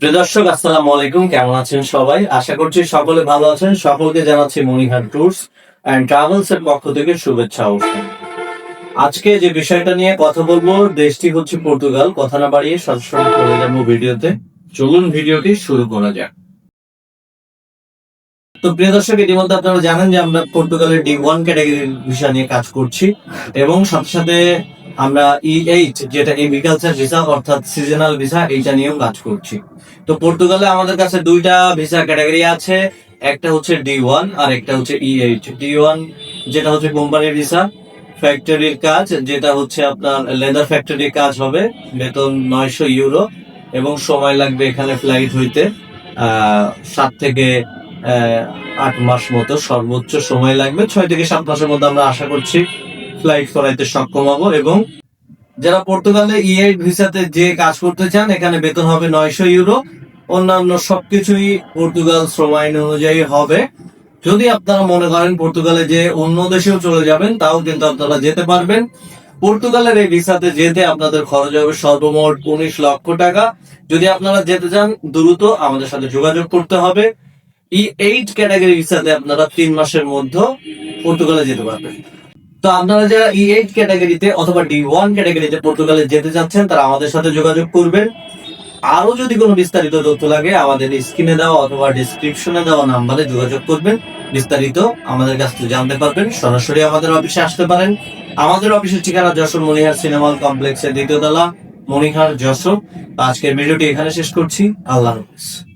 প্রিয় দর্শক, আসসালামু আলাইকুম। কেমন আছেন সবাই? আশা করছি সকলে ভালো আছেন। সকলকে জানাচ্ছি মনিহার ট্যুরস অ্যান্ড ট্রাভেলস এর পক্ষ থেকে শুভেচ্ছা আজকে যে বিষয়টা নিয়ে কথা বলব, দেশটি হচ্ছে পর্তুগাল। কথা না বাড়িয়ে সরাসরি চলে যাব ভিডিওতে। চলুন ভিডিওটি শুরু করা যাক। তো প্রিয় দর্শক, ইতিমধ্যে আপনারা জানেন যে আমরা পর্তুগালের ডি ওয়ান ক্যাটাগরির ভিসা নিয়ে কাজ করছি এবং সাথে সাথে আমরা ই এইট যেটা এগ্রিকালচার ভিসা অর্থাৎ সিজনাল ভিসা এইটা নিয়েও কাজ করছি। তো পর্তুগালে আমাদের কাছে দুইটা ভিসা ক্যাটাগরি আছে, একটা হচ্ছে ডি ওয়ান আর একটা হচ্ছে ই এইট ডি ওয়ান যেটা হচ্ছে কোম্পানির ভিসা ফ্যাক্টরির কাজ, যেটা হচ্ছে আপনার লেদার ফ্যাক্টরির কাজ হবে, বেতন নয়শো ইউরো এবং সময় লাগবে এখানে ফ্লাইট হইতে সাত থেকে আট মাস মতো, সর্বোচ্চ সময় লাগবে। ছয় থেকে সাত মাসের মধ্যে আমরা আশা করছি ফ্লাইট করাইতে সক্ষম হব এবং যারা পর্তুগালে ই এইট ভিসাতে যে কাজ করতে চান, এখানে বেতন হবে নয়শো ইউরো। অন্যান্য সবকিছুই পর্তুগাল শ্রম আইন অনুযায়ী হবে। যদি আপনারা মনে করেন পর্তুগালে যে অন্য দেশেও চলে যাবেন, তাও কিন্তু আপনারা যেতে পারবেন। পর্তুগালের এই ভিসাতে যেতে আপনাদের খরচ হবে সর্বমোট উনিশ লক্ষ টাকা। যদি আপনারা যেতে চান, দ্রুত আমাদের সাথে যোগাযোগ করতে হবে। ই এইট ক্যাটাগরি ভিসাতে আপনারা তিন মাসের মধ্যে পর্তুগালে যেতে পারবেন। তো আপনারা যারা ই এইট ক্যাটাগরিতে অথবা ডি ওয়ান ক্যাটাগরিতে পর্তুগালে যেতে চাচ্ছেন, তারা আমাদের সাথে যোগাযোগ করবেন। আরও যদি কোনো বিস্তারিত তথ্য লাগে, আমাদের স্ক্রিনে দেওয়া অথবা ডিসক্রিপশনে দেওয়া নাম্বারে যোগাযোগ করবেন। বিস্তারিত আমাদের কাছ থেকে জানতে পারবেন। সরাসরি আমাদের অফিসে আসতে পারেন। আমাদের অফিসের ঠিকানা যশোর মনিহার সিনেমা কমপ্লেক্সের দ্বিতীয় তলা মনিহার যশোর। আজকের ভিডিওটি এখানে শেষ করছি। আল্লাহ হাফিজ।